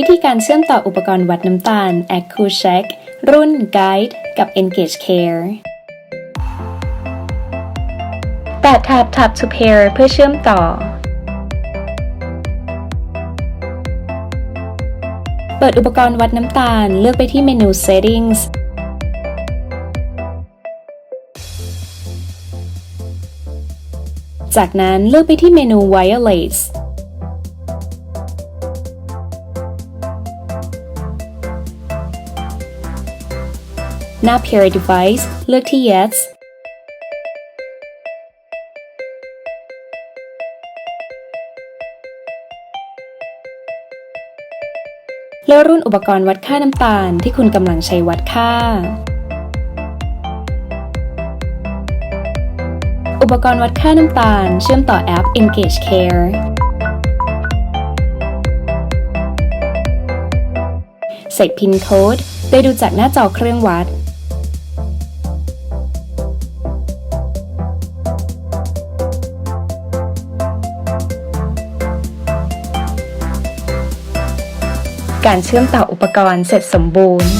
วิธีการเชื่อมต่ออุปกรณ์วัดน้ำตาล a c u Check รุ่น Guide กับ Engage Care แตะ Tap Tap to Pair เพื่อเชื่อมต่อ เปิดอุปกรณ์วัดน้ำตาล เลือกไปที่เมนู Settings จากนั้นเลือกไปที่เมนู Wireless หน้า Pair Device เลือกที่ Yes เลือกรุ่นอุปกรณ์วัดค่าน้ำตาลที่คุณกำลังใช้วัดค่า อุปกรณ์วัดค่าน้ำตาล เชื่อมต่อแอป Engage Care ใส่พินโค้ดโดยดูจากหน้าจอเครื่องวัด การเชื่อมต่ออุปกรณ์เสร็จสมบูรณ์